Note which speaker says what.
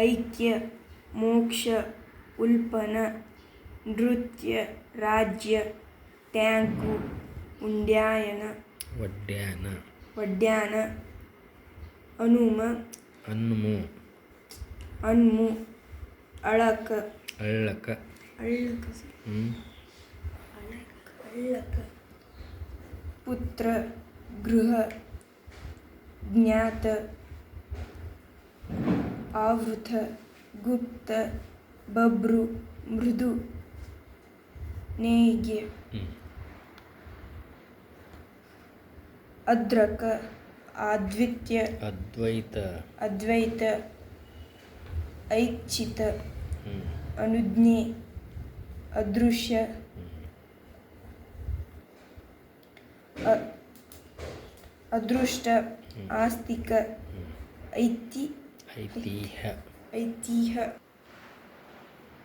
Speaker 1: ಐಕ್ಯ ಮೋಕ್ಷ ಉಲ್ಪನ ನೃತ್ಯ ರಾಜ್ಯ ಟ್ಯಾಂಕು ಉಂಡ್ಯಾಯನ
Speaker 2: ಒಡ್ಯಾನ
Speaker 1: ಒಡ್ಯಾನ ಹನುಮ
Speaker 2: ಹನುಮು
Speaker 1: ಹನ್ಮು ಅಳಕ
Speaker 2: ಅಳ್ಳಕ
Speaker 1: ಅಳ್ಳಕ
Speaker 2: ಹ್ಞೂ
Speaker 1: ಅಳ್ಳಕ. ಪುತ್ರ ಗೃಹ ಜ್ಞಾತ ಆವೃತ ಗುಪ್ತ ಬಬ್ರು ಮೃದು ನೇಯ್ಗೆ ಅದ್ರಕ ಅದ್ವಿತ್ಯ
Speaker 2: ಅದ್ವೈತ.
Speaker 1: ಅದ್ವೈತ ಐಚ್ಛಿತ ಅನುಜ್ಞೆ ಅದೃಶ್ಯ ಅದೃಷ್ಟ ಆಸ್ತಿಕ ಐತಿ
Speaker 2: I
Speaker 1: D H I D H.